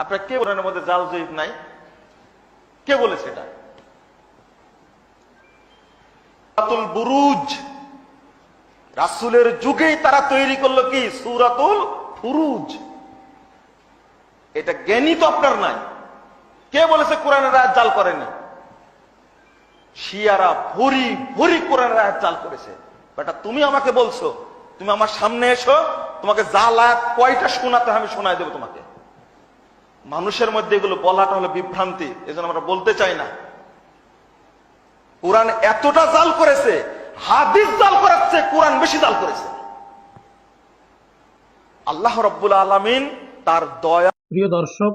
আপনার কে কোরআনের মধ্যে জাল জয়ীফ নাই? কে বলেছে এটা? সুরাতুল বুরুজ। রাসূলের যুগেই তারা তৈরি করল কি? সুরাতুল ফুরুজ এটা জ্ঞানী তো আপনার নাই। কে বলেছে কোরআনের আয়াত জাল করেনি? শিয়ারা ভরি ভরি কোরআনের আয়াত জাল করেছে। বেটা, তুমি আমাকে বলছো, তুমি আমার সামনে এসো, তোমাকে জাল আয়াত কয়টা শোনাতে আমি শোনাই দেবো তোমাকে। মানুষের মধ্যে এগুলো বলাটা হলো বিভ্রান্তি, এজন্য আমরা বলতে চাই না। কোরআন এতটা জাল করেছে, হাদিস জাল করাচ্ছে, কোরআন বেশি জাল করেছে। আল্লাহ রব্বুল আলামিন তার দয়া প্রিয় দর্শক,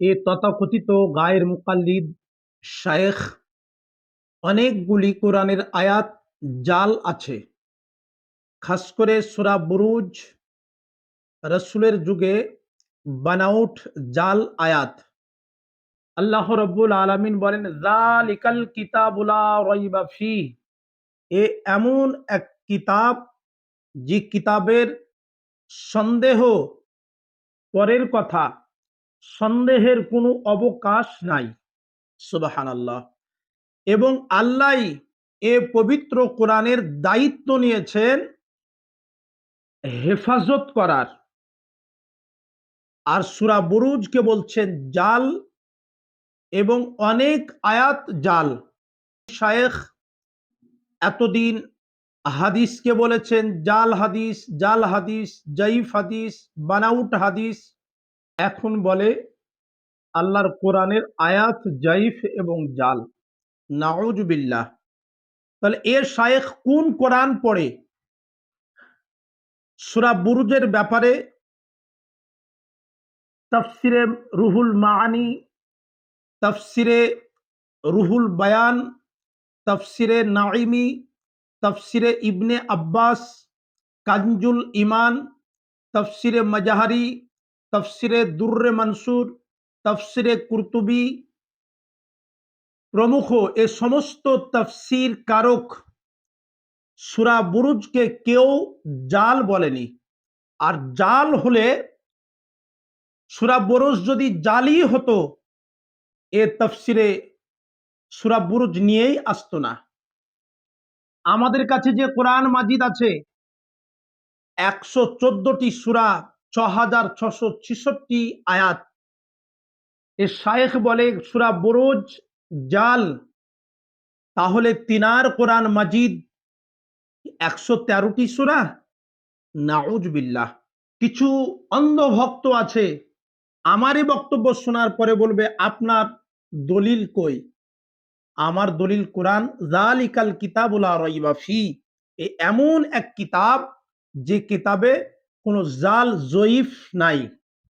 এ তথাকথিত গায়ের মুকাল্লিদ শায়েখ, অনেকগুলি কোরআনের আয়াত জাল আছে। খাস করে সুরা বুরুজ, রসুলের যুগে বানাউট জাল আয়াত। আল্লাহ রব্বুল আলামিন বলেন জালিকাল কিতাবুলা রইবা এ এমন এক কিতাব যে কিতাবের সন্দেহ পরের কথা, সন্দেহের কোনো অবকাশ নাই। সুবাহান আল্লাহ এবং আল্লাহ এ পবিত্র কোরআনের দায়িত্ব নিয়েছেন হেফাজত করার। আর সুরা বুরুজকে বলছেন জাল এবং অনেক আয়াত জাল। শায়েখ এতদিন হাদিসকে বলেছেন, জাল হাদিস জাল হাদিস জয়ীফ হাদিস, বানাউট হাদিস। এখন বলে আল্লাহর কোরআনের আয়াত জয়ীফ এবং জাল। নাউজুবিল্লাহ তাহলে এর শায়েখ কোন কোরআন পড়ে? সুরা বুরুজের ব্যাপারে তফসিরে রুহুল মাআনি, তফসিরে রুহুল বায়ান, তফসিরে নাইমি তফসিরে ইবনে আব্বাস কাঞ্জুল ইমান তফসিরে মজাহারি, তফসিরে দুর্রে মনসুর, তফসিরে কুরতুবি। প্রমুখ এ সমস্ত তফসির কারক সুরা বুরুজকে কেউ জাল বলেনি। আর জাল হলে সুরা বুরুজ যদি জালি হতো, এ তফসিরে সুরা বুরুজ নিয়েই আসতো না। আমাদের কাছে যে কোরআন মাজিদ আছে, একশো চোদ্দটি সুরা ছ হাজার ছশো ছিষট্টি আয়াত। এ শায়েখ বলে, সুরা বরোজ জাল, তাহলে তিনার কোরআন মাজিদ একশো তেরোটি সুরা? নাউজ বিল্লাহ কিছু অন্ধভক্ত আছে আমারই বক্তব্য শোনার পরে বলবে, আপনার দলিল কই? আমার দলিল কোরআন জালিকাল কিতাবুলা রইবা ফি। এ এমন এক কিতাব যে কিতাবে কোনো জাল জয়ীফ নাই।